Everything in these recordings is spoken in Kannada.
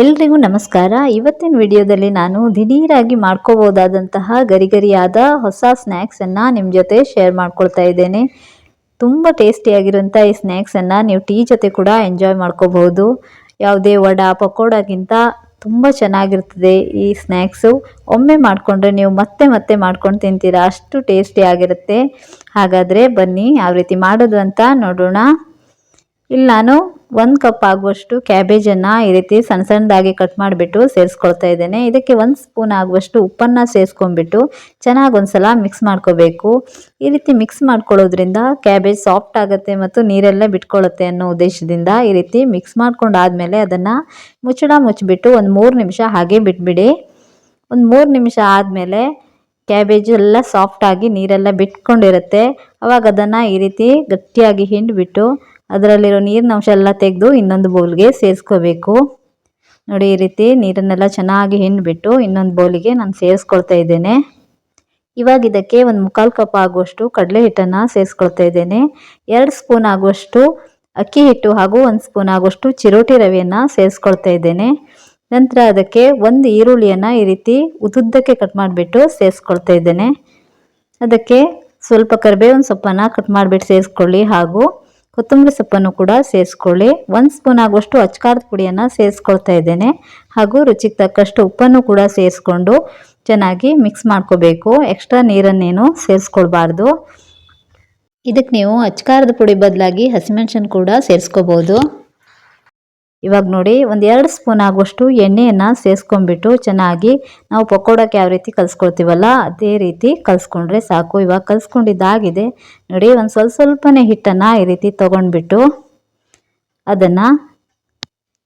ಎಲ್ರಿಗೂ ನಮಸ್ಕಾರ. ಇವತ್ತಿನ ವಿಡಿಯೋದಲ್ಲಿ ನಾನು ದಿಢೀರಾಗಿ ಮಾಡ್ಕೋಬೋದಾದಂತಹ ಗರಿಗರಿಯಾದ ಹೊಸ ಸ್ನ್ಯಾಕ್ಸನ್ನು ನಿಮ್ಮ ಜೊತೆ ಶೇರ್ ಮಾಡ್ಕೊಳ್ತಾ ಇದ್ದೇನೆ. ತುಂಬ ಟೇಸ್ಟಿಯಾಗಿರುವಂಥ ಈ ಸ್ನ್ಯಾಕ್ಸನ್ನು ನೀವು ಟೀ ಜೊತೆ ಕೂಡ ಎಂಜಾಯ್ ಮಾಡ್ಕೋಬಹುದು. ಯಾವುದೇ ವಡ, ಪಕೋಡಕ್ಕಿಂತ ತುಂಬ ಚೆನ್ನಾಗಿರ್ತದೆ ಈ ಸ್ನ್ಯಾಕ್ಸು ಒಮ್ಮೆ ಮಾಡಿಕೊಂಡ್ರೆ ನೀವು ಮತ್ತೆ ಮತ್ತೆ ಮಾಡ್ಕೊಂಡು ತಿಂತೀರಾ. ಅಷ್ಟು ಟೇಸ್ಟಿಯಾಗಿರುತ್ತೆ ಹಾಗಾದರೆ ಬನ್ನಿ, ಯಾವ ರೀತಿ ಮಾಡೋದು ಅಂತ ನೋಡೋಣ. ಇಲ್ಲಿ ನಾನು ಒಂದು ಕಪ್ ಆಗುವಷ್ಟು ಕ್ಯಾಬೇಜನ್ನು ಈ ರೀತಿ ಸಣ್ಣ ಸಣ್ಣದಾಗಿ ಕಟ್ ಮಾಡಿಬಿಟ್ಟು ಸೇರಿಸ್ಕೊಳ್ತಾ ಇದ್ದೇನೆ. ಇದಕ್ಕೆ ಒಂದು ಸ್ಪೂನ್ ಆಗುವಷ್ಟು ಉಪ್ಪನ್ನು ಸೇರಿಸ್ಕೊಂಡ್ಬಿಟ್ಟು ಚೆನ್ನಾಗಿ ಒಂದ್ಸಲ ಮಿಕ್ಸ್ ಮಾಡ್ಕೋಬೇಕು. ಈ ರೀತಿ ಮಿಕ್ಸ್ ಮಾಡ್ಕೊಳ್ಳೋದ್ರಿಂದ ಕ್ಯಾಬೇಜ್ ಸಾಫ್ಟ್ ಆಗುತ್ತೆ ಮತ್ತು ನೀರೆಲ್ಲ ಬಿಟ್ಕೊಳ್ಳುತ್ತೆ ಅನ್ನೋ ಉದ್ದೇಶದಿಂದ ಈ ರೀತಿ ಮಿಕ್ಸ್ ಮಾಡ್ಕೊಂಡಾದಮೇಲೆ ಅದನ್ನು ಮುಚ್ಚಳ ಮುಚ್ಚಿಬಿಟ್ಟು ಒಂದು ಮೂರು ನಿಮಿಷ ಹಾಗೆ ಬಿಟ್ಬಿಡಿ. ಒಂದು ಮೂರು ನಿಮಿಷ ಆದಮೇಲೆ ಕ್ಯಾಬೇಜ್ ಎಲ್ಲ ಸಾಫ್ಟಾಗಿ ನೀರೆಲ್ಲ ಬಿಟ್ಕೊಂಡಿರುತ್ತೆ. ಅವಾಗ ಅದನ್ನು ಈ ರೀತಿ ಗಟ್ಟಿಯಾಗಿ ಹಿಂಡ್ಬಿಟ್ಟು ಅದರಲ್ಲಿರೋ ನೀರಿನ ಅಂಶ ಎಲ್ಲ ತೆಗೆದು ಇನ್ನೊಂದು ಬೌಲ್ಗೆ ಸೇರಿಸ್ಕೋಬೇಕು. ನೋಡಿ, ಈ ರೀತಿ ನೀರನ್ನೆಲ್ಲ ಚೆನ್ನಾಗಿ ಹಿಂಡ್ಬಿಟ್ಟು ಇನ್ನೊಂದು ಬೌಲಿಗೆ ನಾನು ಸೇರಿಸ್ಕೊಳ್ತಾ ಇದ್ದೇನೆ. ಇವಾಗ ಇದಕ್ಕೆ ಒಂದು ಮುಕ್ಕಾಲು ಕಪ್ ಆಗುವಷ್ಟು ಕಡಲೆ ಹಿಟ್ಟನ್ನು ಸೇರಿಸ್ಕೊಳ್ತಾ ಇದ್ದೇನೆ. ಎರಡು ಸ್ಪೂನ್ ಆಗುವಷ್ಟು ಅಕ್ಕಿ ಹಿಟ್ಟು ಹಾಗೂ ಒಂದು ಸ್ಪೂನ್ ಆಗುವಷ್ಟು ಚಿರೋಟಿ ರವೆಯನ್ನು ಸೇರಿಸ್ಕೊಳ್ತಾ ಇದ್ದೇನೆ. ನಂತರ ಅದಕ್ಕೆ ಒಂದು ಈರುಳ್ಳಿಯನ್ನು ಈ ರೀತಿ ಉದ್ದುದ್ದಕ್ಕೆ ಕಟ್ ಮಾಡಿಬಿಟ್ಟು ಸೇರಿಸ್ಕೊಳ್ತಾ ಇದ್ದೇನೆ. ಅದಕ್ಕೆ ಸ್ವಲ್ಪ ಕರಿಬೇವಿನ ಸೊಪ್ಪನ್ನು ಕಟ್ ಮಾಡಿಬಿಟ್ಟು ಸೇರಿಸ್ಕೊಳ್ಳಿ ಹಾಗೂ ಕೊತ್ತಂಬರಿ ಸೊಪ್ಪನ್ನು ಕೂಡ ಸೇರಿಸ್ಕೊಳ್ಳಿ. ಒಂದು ಸ್ಪೂನ್ ಆಗುವಷ್ಟು ಅಚ್ಕಾರದ ಪುಡಿಯನ್ನು ಸೇರಿಸ್ಕೊಳ್ತಾ ಇದ್ದೇನೆ. ಹಾಗೂ ರುಚಿಗೆ ತಕ್ಕಷ್ಟು ಉಪ್ಪನ್ನು ಕೂಡ ಸೇರಿಸ್ಕೊಂಡು ಚೆನ್ನಾಗಿ ಮಿಕ್ಸ್ ಮಾಡ್ಕೋಬೇಕು. ಎಕ್ಸ್ಟ್ರಾ ನೀರನ್ನೇನು ಸೇರಿಸ್ಕೊಳ್ಬಾರ್ದು. ಇದಕ್ಕೆ ನೀವು ಅಚ್ಕಾರದ ಪುಡಿ ಬದಲಾಗಿ ಹಸಿಮೆಣಸನ್ನು ಕೂಡ ಸೇರಿಸ್ಕೋಬೋದು. ಇವಾಗ ನೋಡಿ ಒಂದು ಎರಡು ಸ್ಪೂನ್ ಆಗುವಷ್ಟು ಎಣ್ಣೆಯನ್ನು ಸೇರಿಸ್ಕೊಂಡ್ಬಿಟ್ಟು ಚೆನ್ನಾಗಿ ನಾವು ಪಕೋಡಕ್ಕೆ ಯಾವ ರೀತಿ ಕಲಿಸ್ಕೊಳ್ತೀವಲ್ಲ ಅದೇ ರೀತಿ ಕಲಿಸ್ಕೊಂಡ್ರೆ ಸಾಕು. ಇವಾಗ ಕಲಿಸ್ಕೊಂಡಿದ್ದಾಗಿದೆ. ನೋಡಿ ಒಂದು ಸ್ವಲ್ಪ ಸ್ವಲ್ಪನೇ ಹಿಟ್ಟನ್ನು ಈ ರೀತಿ ತೊಗೊಂಡ್ಬಿಟ್ಟು ಅದನ್ನು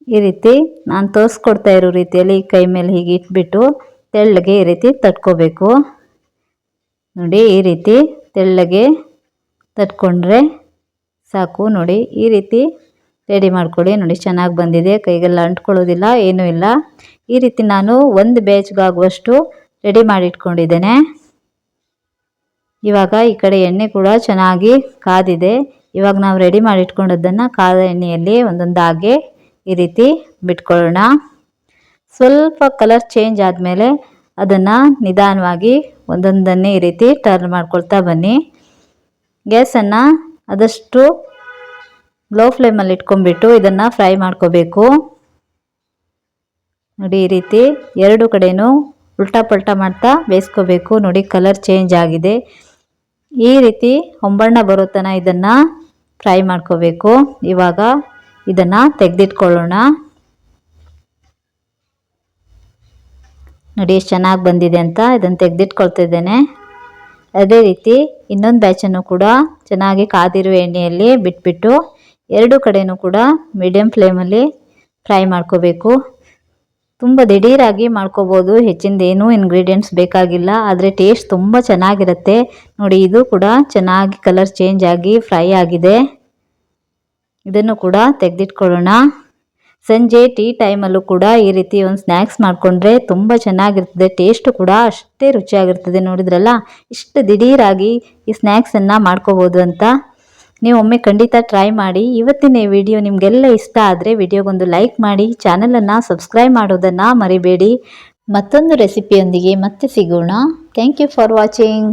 ಈ ರೀತಿ ನಾನು ತೋರಿಸ್ಕೊಡ್ತಾ ಇರೋ ರೀತಿಯಲ್ಲಿ ಕೈ ಮೇಲೆ ಹೀಗೆ ಇಟ್ಬಿಟ್ಟು ತೆಳ್ಳಗೆ ಈ ರೀತಿ ತಟ್ಕೋಬೇಕು. ನೋಡಿ ಈ ರೀತಿ ತೆಳ್ಳಗೆ ತಟ್ಕೊಂಡ್ರೆ ಸಾಕು. ನೋಡಿ ಈ ರೀತಿ ರೆಡಿ ಮಾಡ್ಕೊಳ್ಳಿ ನೋಡಿ, ಚೆನ್ನಾಗಿ ಬಂದಿದೆ. ಕೈಗೆಲ್ಲ ಅಂಟ್ಕೊಳ್ಳೋದಿಲ್ಲ, ಏನೂ ಇಲ್ಲ. ಈ ರೀತಿ ನಾನು ಒಂದು ಬೇಚ್ಗಾಗುವಷ್ಟು ರೆಡಿ ಮಾಡಿ ಇಟ್ಕೊಂಡಿದ್ದೇನೆ ಇವಾಗ ಈ ಕಡೆ ಎಣ್ಣೆ ಕೂಡ ಚೆನ್ನಾಗಿ ಕಾದಿದೆ. ಇವಾಗ ನಾವು ರೆಡಿ ಮಾಡಿ ಇಟ್ಕೊಂಡದ್ದನ್ನು ಕಾದ ಎಣ್ಣೆಯಲ್ಲಿ ಒಂದೊಂದಾಗೆ ಈ ರೀತಿ ಬಿಟ್ಕೊಳ್ಳೋಣ. ಸ್ವಲ್ಪ ಕಲರ್ ಚೇಂಜ್ ಆದಮೇಲೆ ಅದನ್ನು ನಿಧಾನವಾಗಿ ಒಂದೊಂದನ್ನೇ ಈ ರೀತಿ ಟರ್ನ್ ಮಾಡ್ಕೊಳ್ತಾ ಬನ್ನಿ. ಗ್ಯಾಸನ್ನು ಆದಷ್ಟು ಲೋ ಫ್ಲೇಮಲ್ಲಿ ಇಟ್ಕೊಂಡ್ಬಿಟ್ಟು ಇದನ್ನು ಫ್ರೈ ಮಾಡ್ಕೋಬೇಕು. ನೋಡಿ ಈ ರೀತಿ ಎರಡು ಕಡೆಯೂ ಉಲ್ಟಾ ಪಲ್ಟಾ ಮಾಡ್ತಾ ಬೇಯಿಸ್ಕೋಬೇಕು. ನೋಡಿ ಕಲರ್ ಚೇಂಜ್ ಆಗಿದೆ. ಈ ರೀತಿ ಹೊಂಬಣ್ಣ ಬರೋ ತನಕ ಇದನ್ನು ಫ್ರೈ ಮಾಡ್ಕೋಬೇಕು. ಇವಾಗ ಇದನ್ನು ತೆಗೆದಿಟ್ಕೊಳ್ಳೋಣ. ನೋಡಿ ಎಷ್ಟು ಚೆನ್ನಾಗಿ ಬಂದಿದೆ ಅಂತ ಇದನ್ನು ತೆಗೆದಿಟ್ಕೊಳ್ತಿದ್ದೇನೆ ಅದೇ ರೀತಿ ಇನ್ನೊಂದು ಬ್ಯಾಚನ್ನು ಕೂಡ ಚೆನ್ನಾಗಿ ಕಾದಿರುವ ಎಣ್ಣೆಯಲ್ಲಿ ಬಿಟ್ಬಿಟ್ಟು ಎರಡು ಕಡೆಯೂ ಕೂಡ ಮೀಡಿಯಮ್ ಫ್ಲೇಮಲ್ಲಿ ಫ್ರೈ ಮಾಡ್ಕೋಬೇಕು. ತುಂಬ ದಿಢೀರಾಗಿ ಮಾಡ್ಕೋಬೋದು. ಹೆಚ್ಚಿಂದೇನೂ ಇಂಗ್ರೀಡಿಯೆಂಟ್ಸ್ ಬೇಕಾಗಿಲ್ಲ. ಆದರೆ ಟೇಸ್ಟ್ ತುಂಬ ಚೆನ್ನಾಗಿರುತ್ತೆ. ನೋಡಿ, ಇದು ಕೂಡ ಚೆನ್ನಾಗಿ ಕಲರ್ ಚೇಂಜ್ ಆಗಿ ಫ್ರೈ ಆಗಿದೆ. ಇದನ್ನು ಕೂಡ ತೆಗೆದಿಟ್ಕೊಳ್ಳೋಣ. ಸಂಜೆ ಟೀ ಟೈಮಲ್ಲೂ ಕೂಡ ಈ ರೀತಿ ಒಂದು ಸ್ನ್ಯಾಕ್ಸ್ ಮಾಡಿಕೊಂಡ್ರೆ ತುಂಬ ಚೆನ್ನಾಗಿರ್ತದೆ. ಟೇಸ್ಟು ಕೂಡ ಅಷ್ಟೇ ರುಚಿಯಾಗಿರ್ತದೆ. ನೋಡಿದ್ರಲ್ಲ, ಇಷ್ಟು ದಿಢೀರಾಗಿ ಈ ಸ್ನ್ಯಾಕ್ಸನ್ನು ಮಾಡ್ಕೋಬೋದು ಅಂತ. ನೀವು ಒಮ್ಮೆ ಖಂಡಿತ ಟ್ರೈ ಮಾಡಿ. ಇವತ್ತಿನ ವಿಡಿಯೋ ನಿಮಗೆಲ್ಲ ಇಷ್ಟ ಆದರೆ ವಿಡಿಯೋಗೊಂದು ಲೈಕ್ ಮಾಡಿ. ಚಾನಲನ್ನು ಸಬ್ಸ್ಕ್ರೈಬ್ ಮಾಡೋದನ್ನು ಮರಿಬೇಡಿ. ಮತ್ತೊಂದು ರೆಸಿಪಿಯೊಂದಿಗೆ ಮತ್ತೆ ಸಿಗೋಣ. Thank you for watching